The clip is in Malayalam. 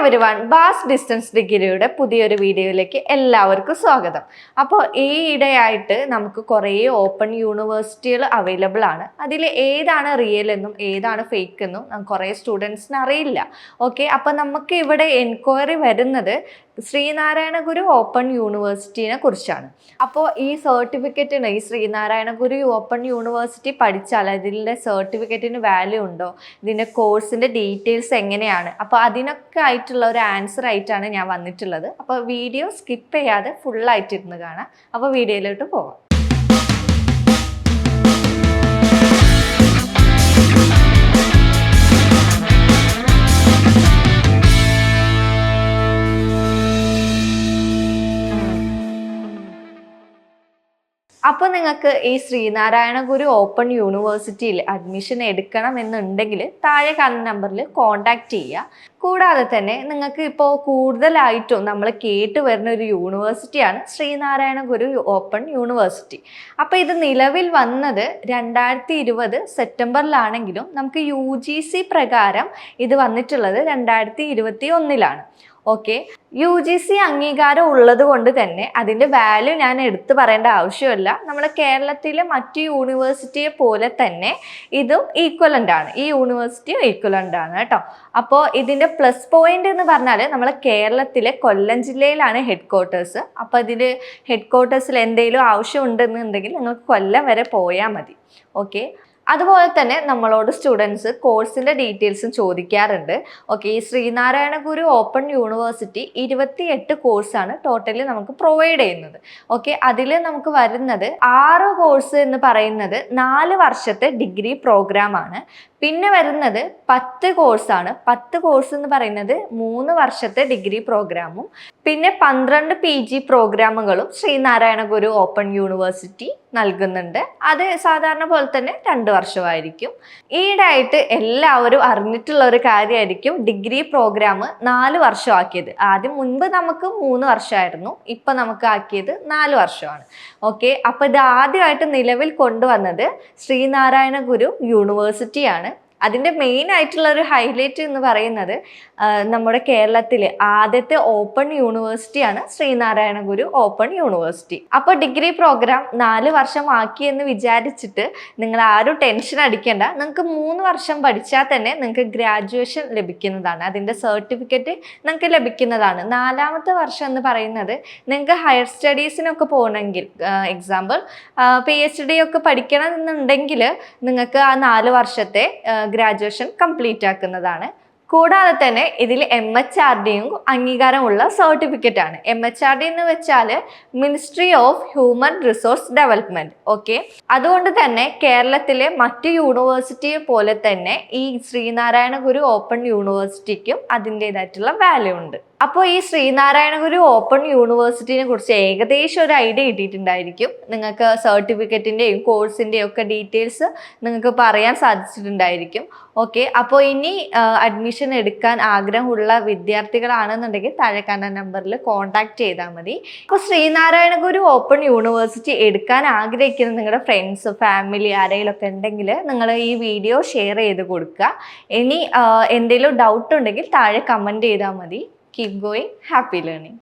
എവരി ബാസ് ഡിസ്റ്റൻസ് ഡിഗ്രിയുടെ പുതിയൊരു വീഡിയോയിലേക്ക് എല്ലാവർക്കും സ്വാഗതം. അപ്പോൾ ഈ ഇടയായിട്ട് നമുക്ക് കുറേ ഓപ്പൺ യൂണിവേഴ്സിറ്റികൾ അവൈലബിൾ ആണ്. അതിൽ ഏതാണ് റിയൽ എന്നും ഏതാണ് ഫേക്ക് എന്നും കുറേ സ്റ്റുഡൻസിന് അറിയില്ല. ഓക്കെ അപ്പോൾ നമുക്ക് ഇവിടെ എൻക്വയറി വരുന്നത് ശ്രീനാരായണ ഗുരു ഓപ്പൺ യൂണിവേഴ്സിറ്റിനെ കുറിച്ചാണ്. അപ്പോൾ ഈ സർട്ടിഫിക്കറ്റിന് ഈ ശ്രീനാരായണ ഗുരു ഓപ്പൺ യൂണിവേഴ്സിറ്റി പഠിച്ചാൽ അതിന്റെ സർട്ടിഫിക്കറ്റിന് വാല്യൂ ഉണ്ടോ? ഇതിന്റെ കോഴ്സിന്റെ ഡീറ്റെയിൽസ് എങ്ങനെയാണ്? അപ്പോൾ അതിനൊക്കെ ആയിട്ടുള്ള ഒരു ആൻസർ ആയിട്ടാണ് ഞാൻ വന്നിട്ടുള്ളത്. അപ്പോൾ വീഡിയോ സ്കിപ്പ് ചെയ്യാതെ ഫുള്ളായിട്ടിരുന്ന് കാണാം. അപ്പോൾ വീഡിയോയിലോട്ട് പോകാം അപ്പോൾ നിങ്ങൾക്ക് ഈ ശ്രീനാരായണ ഗുരു ഓപ്പൺ യൂണിവേഴ്സിറ്റിയിൽ അഡ്മിഷൻ എടുക്കണം എന്നുണ്ടെങ്കിൽ താഴെ കാണുന്ന നമ്പറിൽ കോൺടാക്റ്റ് ചെയ്യുക. കൂടാതെ തന്നെ നിങ്ങൾക്ക് ഇപ്പോൾ കൂടുതലായിട്ടും നമ്മൾ കേട്ട് വരുന്ന ഒരു യൂണിവേഴ്സിറ്റിയാണ് ശ്രീനാരായണ ഗുരു ഓപ്പൺ യൂണിവേഴ്സിറ്റി. അപ്പോൾ ഇത് നിലവിൽ വന്നത് രണ്ടായിരത്തി ഇരുപത് സെപ്റ്റംബറിലാണെങ്കിലും നമുക്ക് യു ജി സി പ്രകാരം ഇത് വന്നിട്ടുള്ളത് രണ്ടായിരത്തി ഇരുപത്തി ഒന്നിലാണ് ഓക്കെ യു ജി സി അംഗീകാരം ഉള്ളത് കൊണ്ട് തന്നെ അതിന്റെ വാല്യൂ ഞാൻ എടുത്തു പറയേണ്ട ആവശ്യമില്ല. നമ്മുടെ കേരളത്തിലെ മറ്റു യൂണിവേഴ്സിറ്റിയെ പോലെ തന്നെ ഇതും ഈക്വലന്റ് ആണ്. ഈ യൂണിവേഴ്സിറ്റിയും ഈക്വലന്റ് ആണ് കേട്ടോ. അപ്പോൾ ഇതിന്റെ പ്ലസ് പോയിന്റ് എന്ന് പറഞ്ഞാൽ നമ്മളെ കേരളത്തിലെ കൊല്ലം ജില്ലയിലാണ് ഹെഡ് ക്വാർട്ടേഴ്സ് അപ്പോൾ ഇതിൽ ഹെഡ് ക്വാർട്ടേഴ്സിൽ എന്തെങ്കിലും ആവശ്യം ഉണ്ടെന്നുണ്ടെങ്കിൽ നിങ്ങൾക്ക് കൊല്ലം വരെ പോയാൽ മതി. ഓക്കെ അതുപോലെ തന്നെ നമ്മളോട് സ്റ്റുഡൻസ് കോഴ്സിന്റെ ഡീറ്റെയിൽസും ചോദിക്കാറുണ്ട്. ഓക്കെ ഈ ശ്രീനാരായണ ഗുരു ഓപ്പൺ യൂണിവേഴ്സിറ്റി ഇരുപത്തിയെട്ട് കോഴ്സാണ് ടോട്ടലി നമുക്ക് പ്രൊവൈഡ് ചെയ്യുന്നത്. ഓക്കെ അതിൽ നമുക്ക് വരുന്നത് ആറ് കോഴ്സ് എന്ന് പറയുന്നത് നാല് വർഷത്തെ ഡിഗ്രി പ്രോഗ്രാമാണ് പിന്നെ വരുന്നത് പത്ത് കോഴ്സാണ് പത്ത് കോഴ്സ് എന്ന് പറയുന്നത് മൂന്ന് വർഷത്തെ ഡിഗ്രി പ്രോഗ്രാമും പിന്നെ പന്ത്രണ്ട് പി ജി പ്രോഗ്രാമുകളും ശ്രീനാരായണ ഗുരു ഓപ്പൺ യൂണിവേഴ്സിറ്റി നൽകുന്നുണ്ട്. അത് സാധാരണ പോലെ തന്നെ രണ്ട് വർഷമായിരിക്കും. ഈയിടെയായിട്ട് എല്ലാവരും അറിഞ്ഞിട്ടുള്ള ഒരു കാര്യമായിരിക്കും ഡിഗ്രി പ്രോഗ്രാം നാല് വർഷമാക്കിയത്. ആദ്യം മുൻപ് നമുക്ക് മൂന്ന് വർഷമായിരുന്നു ഇപ്പം നമുക്ക് ആക്കിയത് നാല് വർഷമാണ്. ഓക്കെ അപ്പോൾ ഇത് ആദ്യമായിട്ട് നിലവിൽ കൊണ്ടുവന്നത് ശ്രീനാരായണ ഗുരു യൂണിവേഴ്സിറ്റിയാണ്. അതിന്റെ മെയിൻ ആയിട്ടുള്ള ഒരു ഹൈലൈറ്റ് എന്ന് പറയുന്നത് നമ്മുടെ കേരളത്തിലെ ആദ്യത്തെ ഓപ്പൺ യൂണിവേഴ്സിറ്റിയാണ് ശ്രീനാരായണ ഗുരു ഓപ്പൺ യൂണിവേഴ്സിറ്റി അപ്പോൾ ഡിഗ്രി പ്രോഗ്രാം നാല് വർഷം ആക്കി എന്ന് വിചാരിച്ചിട്ട് നിങ്ങൾ ആരും ടെൻഷൻ അടിക്കേണ്ട. നിങ്ങൾക്ക് മൂന്ന് വർഷം പഠിച്ചാൽ തന്നെ നിങ്ങൾക്ക് ഗ്രാജുവേഷൻ ലഭിക്കുന്നതാണ്. അതിന്റെ സർട്ടിഫിക്കറ്റ് നിങ്ങൾക്ക് ലഭിക്കുന്നതാണ്. നാലാമത്തെ വർഷം എന്ന് പറയുന്നത് നിങ്ങൾക്ക് ഹയർ സ്റ്റഡീസിനൊക്കെ പോകണമെങ്കിൽ എക്സാമ്പിൾ പി എച്ച് ഡി ഒക്കെ പഠിക്കണം എന്നുണ്ടെങ്കിൽ നിങ്ങൾക്ക് ആ നാല് വർഷത്തെ ഗ്രാജുവേഷൻ കംപ്ലീറ്റ് ആക്കുന്നതാണ്. കൂടാതെ തന്നെ ഇതിൽ എം എച്ച് ആർ ഡിയും അംഗീകാരമുള്ള സർട്ടിഫിക്കറ്റ് ആണ്. എം എച്ച് ആർ ഡി എന്ന് വെച്ചാൽ ministry of human resource development okay അതുകൊണ്ട് തന്നെ കേരളത്തിലെ മറ്റ് യൂണിവേഴ്സിറ്റിയെ പോലെ തന്നെ ഈ ശ്രീനാരായണ ഗുരു ഓപ്പൺ യൂണിവേഴ്സിറ്റിക്കും അതിന്റെതായിട്ടുള്ള വാല്യൂ ഉണ്ട്. അപ്പോൾ ഈ ശ്രീനാരായണ ഗുരു ഓപ്പൺ യൂണിവേഴ്സിറ്റിനെ കുറിച്ച് ഏകദേശം ഒരു ഐഡിയ കിട്ടിയിട്ടുണ്ടായിരിക്കും. നിങ്ങൾക്ക് സർട്ടിഫിക്കറ്റിന്റെയും കോഴ്സിന്റെയും ഒക്കെ ഡീറ്റെയിൽസ് നിങ്ങൾക്ക് പറയാൻ സാധിച്ചിട്ടുണ്ടായിരിക്കും. ഓക്കെ അപ്പോൾ ഇനി അഡ്മിഷൻ എടുക്കാൻ ആഗ്രഹമുള്ള വിദ്യാർത്ഥികളാണെന്നുണ്ടെങ്കിൽ താഴെ കാണുന്ന നമ്പറിൽ കോൺടാക്ട് ചെയ്താൽ മതി. അപ്പോൾ ശ്രീനാരായണ ഗുരു ഓപ്പൺ യൂണിവേഴ്സിറ്റി എടുക്കാൻ ആഗ്രഹിക്കുന്ന നിങ്ങളുടെ ഫ്രണ്ട്സ് ഫാമിലി ആരെങ്കിലും ഒക്കെ ഉണ്ടെങ്കിൽ നിങ്ങൾ ഈ വീഡിയോ ഷെയർ ചെയ്ത് കൊടുക്കുക. ഇനി എന്തെങ്കിലും ഡൗട്ട് ഉണ്ടെങ്കിൽ താഴെ കമന്റ് ചെയ്താൽ മതി. Keep going, happy learning.